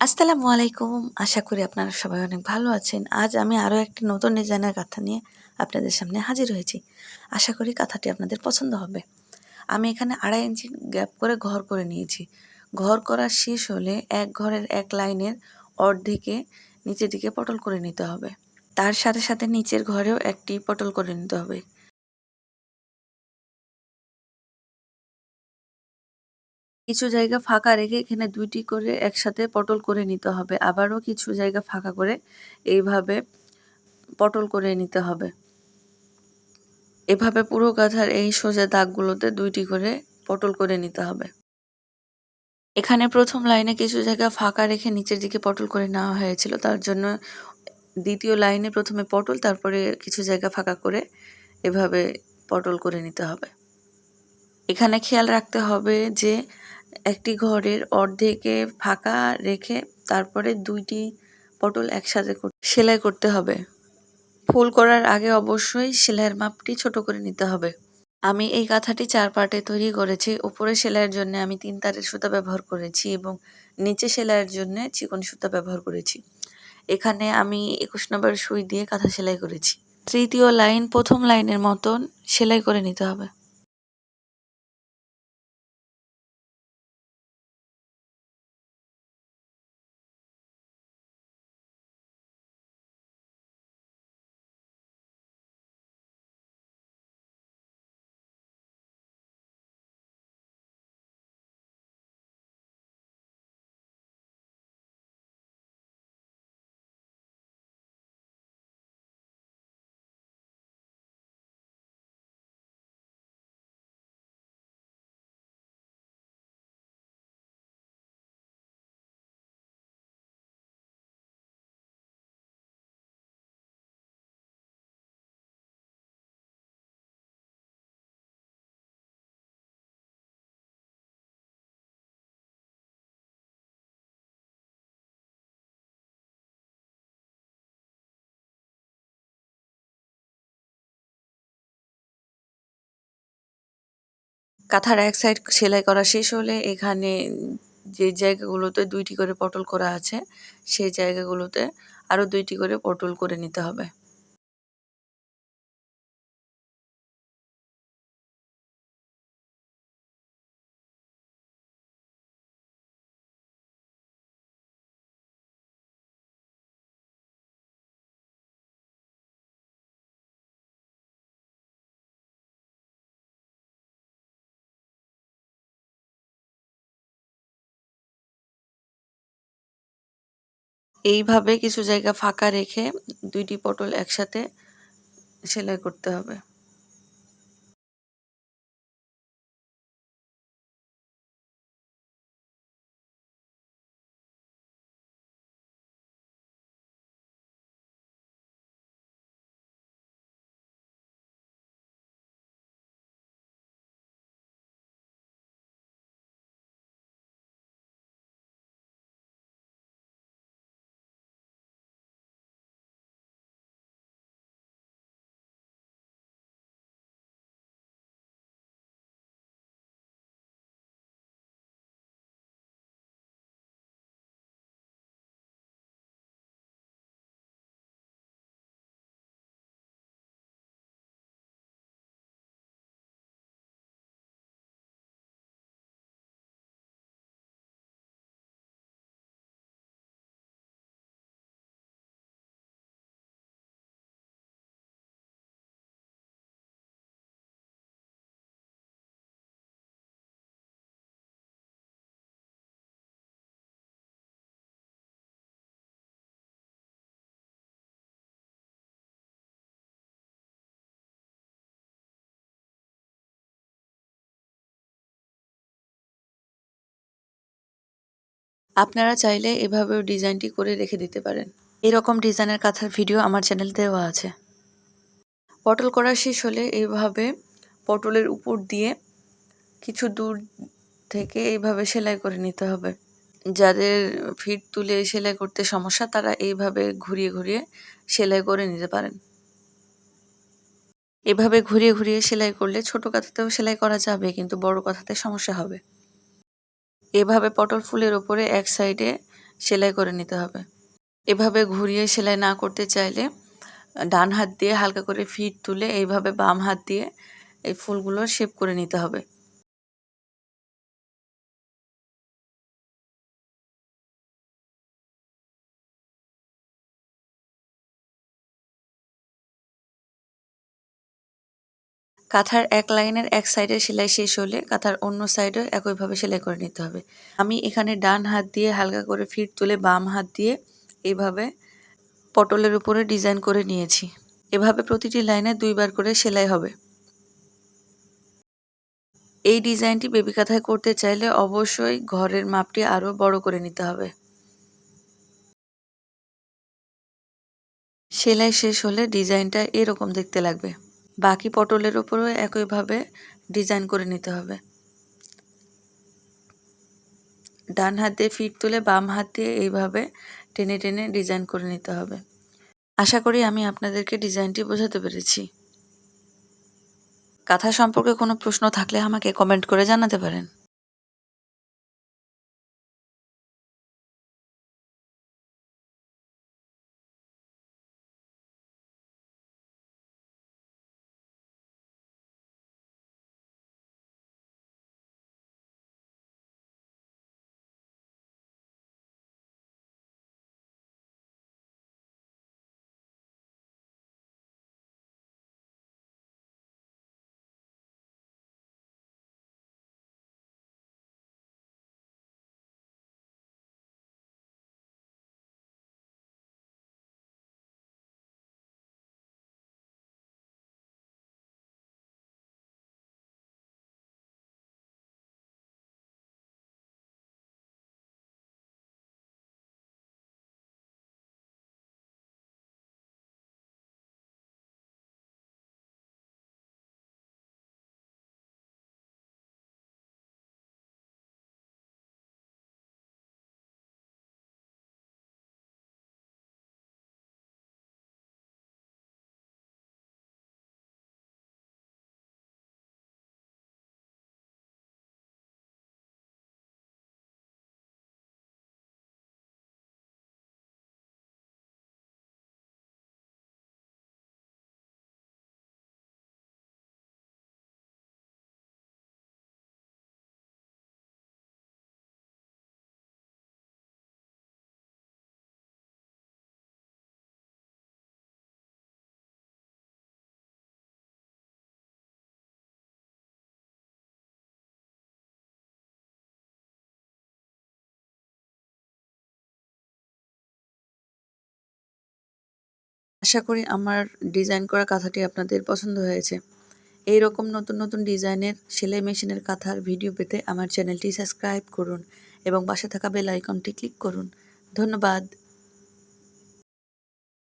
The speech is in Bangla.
আসসালামু আলাইকুম। আশা করি আপনারা সবাই অনেক ভালো আছেন। আজ আমি আরও একটি নতুন ডিজাইনের কাঁথা নিয়ে আপনাদের সামনে হাজির হয়েছি। আশা করি কাঁথাটি আপনাদের পছন্দ হবে। আমি এখানে আড়াই ইঞ্চি গ্যাপ করে ঘর করে নিয়েছি। ঘর করা শেষ হলে এক ঘরের এক লাইনের অর্ধেকে নিচের দিকে পটল করে নিতে হবে। তার সাথে সাথে নিচের ঘরেও একটি পটল করে নিতে হবে। কিছু জায়গা ফাঁকা রেখে এখানে দুইটি করে একসাথে পটল করে নিতে হবে। আবারও কিছু জায়গা ফাঁকা করে এইভাবে পটল করে নিতে হবে। এভাবে পুরো গাথার এই সোজা দাগগুলোতে দুইটি করে পটল করে নিতে হবে। এখানে প্রথম লাইনে কিছু জায়গা ফাঁকা রেখে নিচের দিকে পটল করে নেওয়া হয়েছিল। তার জন্য দ্বিতীয় লাইনে প্রথমে পটল, তারপরে কিছু জায়গা ফাঁকা করে এভাবে পটল করে নিতে হবে। এখানে খেয়াল রাখতে হবে যে একটি ঘরের অর্ধেকে ফাঁকা রেখে তারপরে দুইটি পটল একসাথে সেলাই করতে হবে। ফুল করার আগে অবশ্যই সেলাইয়ের মাপটি ছোট করে নিতে হবে। আমি এই কাঁথাটি চার পার্টে তৈরি করেছি। উপরে সেলাইয়ের জন্য আমি তিন তারের সুতা ব্যবহার করেছি এবং নিচে সেলাইয়ের জন্য চিকন সুতা ব্যবহার করেছি। এখানে আমি একুশ নম্বর সুই দিয়ে কাঁথা সেলাই করেছি। তৃতীয় লাইন, প্রথম লাইনের মতন সেলাই করে নিতে হবে। কাঁথার এক সাইড সেলাই করা শেষ হলে এখানে যে জায়গাগুলোতে দুইটি করে পটল করা আছে, সেই জায়গাগুলোতে আরও দুইটি করে পটল করে নিতে হবে। এইভাবে কিছু জায়গা ফাঁকা রেখে দুইটি পটল একসাথে সেলাই করতে হবে। আপনারা চাইলে এভাবেও ডিজাইনটি করে রেখে দিতে পারেন। এরকম ডিজাইনের কাঁথার ভিডিও আমার চ্যানেল দেওয়া আছে। পটল করা শেষ হলে এইভাবে পটলের উপর দিয়ে কিছু দূর থেকে এইভাবে সেলাই করে নিতে হবে। যাদের ফিট তুলে সেলাই করতে সমস্যা, তারা এইভাবে ঘুরিয়ে ঘুরিয়ে সেলাই করে নিতে পারেন। এভাবে ঘুরিয়ে ঘুরিয়ে সেলাই করলে ছোট কাঁথাতেও সেলাই করা যাবে, কিন্তু বড় কাঁথাতে সমস্যা হবে। এভাবে পটল ফুলের ওপরে এক সাইডে সেলাই করে নিতে হবে। এভাবে ঘুরিয়ে সেলাই না করতে চাইলে ডান হাত দিয়ে হালকা করে ফিট তুলে এইভাবে বাম হাত দিয়ে এই ফুলগুলো শেপ করে নিতে হবে। কাঁথার এক লাইনের এক সাইডে সেলাই শেষ হলে কাঁথার অন্য সাইডেও একইভাবে সেলাই করে নিতে হবে। আমি এখানে ডান হাত দিয়ে হালকা করে ফিট তুলে বাম হাত দিয়ে এইভাবে পটলের উপরে ডিজাইন করে নিয়েছি। এভাবে প্রতিটি লাইনে দুইবার করে সেলাই হবে। এই ডিজাইনটি বেবি কাঁথায় করতে চাইলে অবশ্যই ঘরের মাপটি আরও বড় করে নিতে হবে। সেলাই শেষ হলে ডিজাইনটা এরকম দেখতে লাগবে। বাকি পটলের উপরেও একইভাবে ডিজাইন করে নিতে হবে। ডান হাত দিয়ে ফিট তুলে বাম হাত দিয়ে এইভাবে টেনে টেনে ডিজাইন করে নিতে হবে। আশা করি আমি আপনাদেরকে ডিজাইনটি বোঝাতে পেরেছি। কাঁথা সম্পর্কে কোনো প্রশ্ন থাকলে আমাকে কমেন্ট করে জানাতে পারেন। আশা করি আমার ডিজাইন করা কাঁথাটি আপনাদের পছন্দ হয়েছে। এই রকম নতুন নতুন ডিজাইনের সেলাই মেশিনের কাঁথার ভিডিও পেতে আমার চ্যানেলটি সাবস্ক্রাইব করুন এবং পাশে থাকা বেল আইকনটি ক্লিক করুন। ধন্যবাদ।